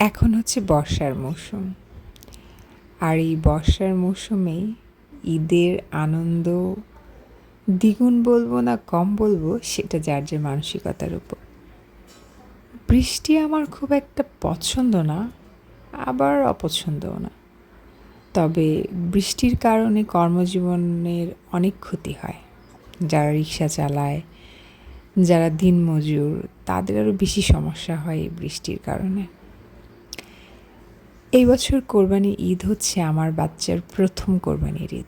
এখন হচ্ছে বর্ষার মৌসুম। আর এই বর্ষার মৌসুমেই ঈদের আনন্দ, দ্বিগুণ বলব না কম বলব, সেটা যার যে মানসিকতার উপর। বৃষ্টি আমার খুব একটা পছন্দ না, আবার অপছন্দও না। তবে বৃষ্টির কারণে কর্মজীবনের অনেক ক্ষতি হয়। যারা রিক্সা চালায়, যারা দিনমজুর, তাদের আরও বেশি সমস্যা হয় এই বৃষ্টির কারণে। এই বছর কোরবানি ঈদ হচ্ছে আমার বাচ্চার প্রথম কোরবানির ঈদ।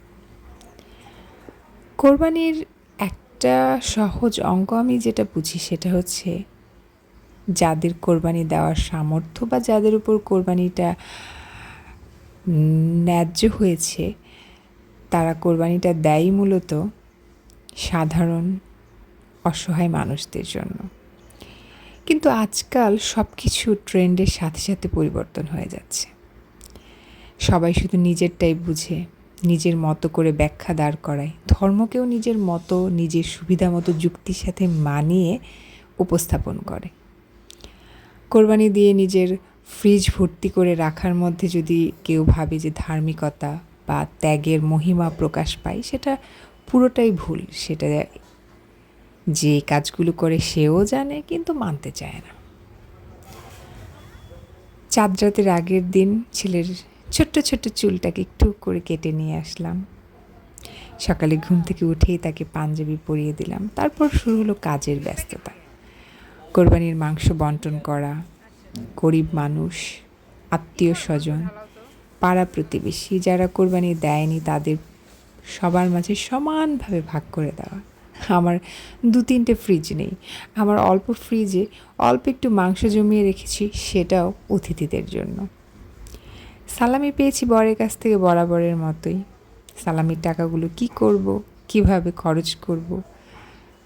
কোরবানির একটা সহজ অঙ্ক আমি যেটা বুঝি সেটা হচ্ছে যাদের কোরবানি দেওয়ার সামর্থ্য বা যাদের উপর কোরবানিটা ন্যায্য হয়েছে, তারা কোরবানিটা দেয় মূলত সাধারণ অসহায় মানুষদের জন্য। কিন্তু আজকাল সব কিছু ট্রেন্ডের সাথে সাথে পরিবর্তন হয়ে যাচ্ছে। সবাই শুধু নিজেরটাই বুঝে, নিজের মতো করে ব্যাখ্যা দাঁড় করায়। ধর্মকেও নিজের মতো, নিজের সুবিধা মতো যুক্তির সাথে মানিয়ে উপস্থাপন করে। কোরবানি দিয়ে নিজের ফ্রিজ ভর্তি করে রাখার মধ্যে যদি কেউ ভাবে যে ধার্মিকতা বা ত্যাগের মহিমা প্রকাশ পায়, সেটা পুরোটাই ভুল। সেটা যে কাজগুলো করে সেও জানে কিন্তু মানতে চায় না। চাঁদ রাতের আগের দিন ছেলের ছোট্ট ছোট্ট চুলটাকে একটু করে কেটে নিয়ে আসলাম। সকালে ঘুম থেকে উঠেই তাকে পাঞ্জাবি পরিয়ে দিলাম। তারপর শুরু হলো কাজের ব্যস্ততা। কোরবানির মাংস বন্টন করা, গরিব মানুষ, আত্মীয় স্বজন, পাড়া প্রতিবেশী যারা কোরবানি দেয়নি তাদের সবার মাঝে সমানভাবে ভাগ করে দেওয়া। আমার দু তিনটে ফ্রিজ নেই। আমার অল্প ফ্রিজে অল্প একটু মাংস জমিয়ে রেখেছি, সেটাও অতিথিদের জন্য। সালামি পেয়েছি বরের কাছ থেকে বরাবরের মতোই। সালামির টাকাগুলো কি করব, কীভাবে খরচ করব,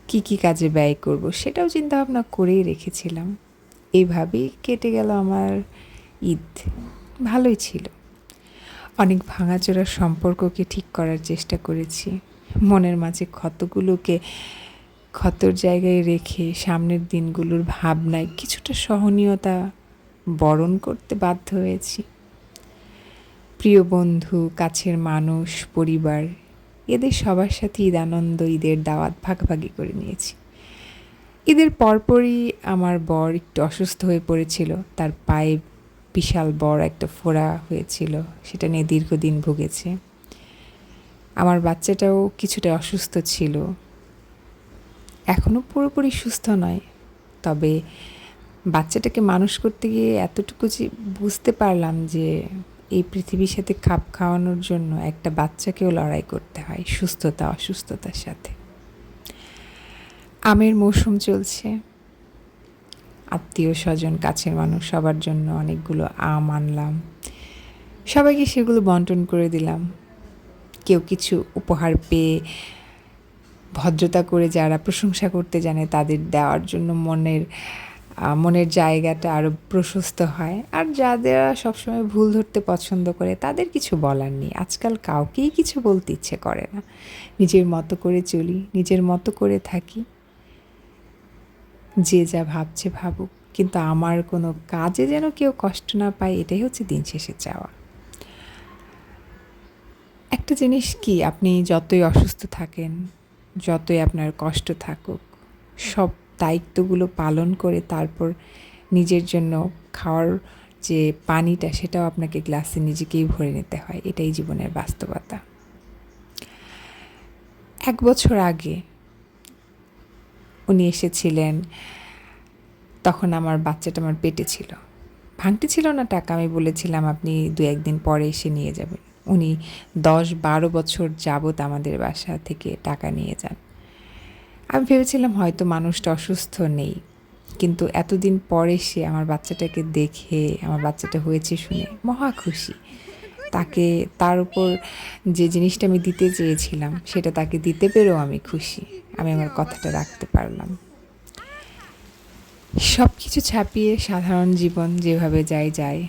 কি কি কাজে ব্যয় করব, সেটাও চিন্তা ভাবনা করেই রেখেছিলাম। এইভাবেই কেটে গেল আমার ঈদ। ভালোই ছিল। অনেক ভাঙাচোরা সম্পর্ককে ঠিক করার চেষ্টা করেছি। মনের মাঝে ক্ষতগুলোকে ক্ষতর জায়গায় রেখে সামনের দিনগুলোর ভাবনায় কিছুটা সহনীয়তা বরণ করতে বাধ্য হয়েছি। প্রিয় বন্ধু, কাছের মানুষ, পরিবার, এদের সবার সাথে ঈদ আনন্দ ঈদের দাওয়াত ভাগাভাগি করে নিয়েছি। ঈদের পরপরই আমার বর একটু অসুস্থ হয়ে পড়েছিল। তার পায়ে বিশাল বড় একটা ফোড়া হয়েছিল। সেটা নিয়ে দীর্ঘদিন ভুগেছে। আমার বাচ্চাটাও কিছুটা অসুস্থ ছিল। এখনও পুরোপুরি সুস্থ নয়। তবে বাচ্চাটাকে মানুষ করতে গিয়ে এতটুকু যে বুঝতে পারলাম যে এই পৃথিবীর সাথে খাপ খাওয়ানোর জন্য একটা বাচ্চাকেও লড়াই করতে হয়, সুস্থতা, অসুস্থতার সাথে। আমের মৌসুম চলছে। আত্মীয় স্বজন কাছের মানুষ, সবার জন্য অনেকগুলো আম আনলাম। সবাইকে সেগুলো বন্টন করে দিলাম। কেউ কিছু উপহার পেয়ে ভদ্রতা করে যারা প্রশংসা করতে জানে, তাদের দেওয়ার জন্য মনের মনের জায়গাটা আরও প্রশস্ত হয়। আর যাদের সবসময় ভুল ধরতে পছন্দ করে, তাদের কিছু বলার নেই। আজকাল কাউকেই কিছু বলতে ইচ্ছে করে না। নিজের মতো করে চলি, নিজের মতো করে থাকি। যে যা ভাবছে ভাবুক। কিন্তু আমার কোনো কাজে যেন কেউ কষ্ট না পায়, এটাই হচ্ছে দিন শেষে চাওয়া। একটা জিনিস কি? আপনি যতই অসুস্থ থাকেন, যতই আপনার কষ্ট থাকুক, সব দায়িত্বগুলো পালন করে তারপর নিজের জন্য খাওয়ার যে পানিটা, সেটাও আপনাকে গ্লাসে নিজেকেই ভরে নিতে হয়। এটাই জীবনের বাস্তবতা। এক বছর আগে উনি এসেছিলেন, তখন আমার বাচ্চাটা আমার পেটে ছিল। ভাঙটি ছিল না টাকা, আমি বলেছিলাম, আপনি দু একদিন পরে এসে নিয়ে যাবেন। উনি দশ বারো বছর যাবৎ আমাদের বাসা থেকে টাকা নিয়ে যান। আমি ভেবেছিলাম হয়তো মানুষটা অসুস্থ নেই, কিন্তু এতদিন পরে সে আমার বাচ্চাটাকে দেখে, আমার বাচ্চাটা হয়েছে শুনে মহা খুশি। তাকে, তার উপর যে জিনিসটা আমি দিতে চেয়েছিলাম, সেটা তাকে দিতে পেরেও আমি খুশি। আমি আমার কথাটা রাখতে পারলাম। সব কিছু ছাপিয়ে সাধারণ জীবন যেভাবে যায় যায়।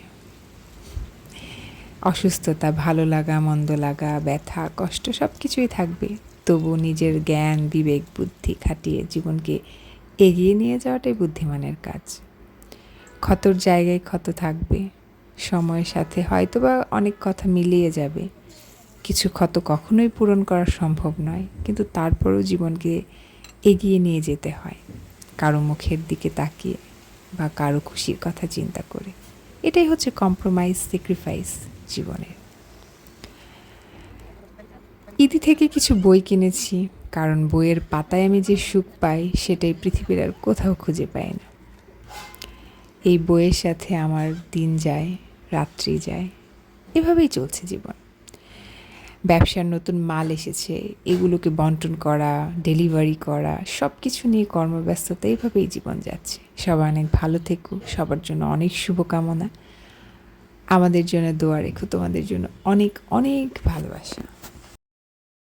অসুস্থতা, ভালো লাগা, মন্দ লাগা, ব্যথা, কষ্ট সব কিছুই থাকবে। তবু নিজের জ্ঞান, বিবেক, বুদ্ধি খাটিয়ে জীবনকে এগিয়ে নিয়ে যাওয়াটাই বুদ্ধিমানের কাজ। ক্ষতর জায়গায় ক্ষত থাকবে, সময়ের সাথে হয়তো বা অনেক কথা মিলিয়ে যাবে। কিছু ক্ষত কখনোই পূরণ করা সম্ভব নয়, কিন্তু তারপরেও জীবনকে এগিয়ে নিয়ে যেতে হয়, কারও মুখের দিকে তাকিয়ে বা কারও খুশির কথা চিন্তা করে। এটাই হচ্ছে কম্প্রোমাইজ স্যাক্রিফাইস জীবনের। ইদি থেকে কিছু বই কিনেছি, কারণ বইয়ের পাতায় আমি যে সুখ পাই, সেটাই পৃথিবীর আর কোথাও খুঁজে পাই না। এই বইয়ের সাথে আমার দিন যায়, রাত্রি যায়, এভাবেই চলছে জীবন। ব্যবসার নতুন মাল এসেছে, এগুলোকে বন্টন করা, ডেলিভারি করা সব কিছু নিয়ে কর্মব্যস্ততা এইভাবেই জীবন যাচ্ছে। সবাই অনেক ভালো থেকো, সবার জন্য অনেক শুভকামনা। আমাদের জন্য দোয়া রেখো, তোমাদের জন্য অনেক অনেক ভালোবাসা।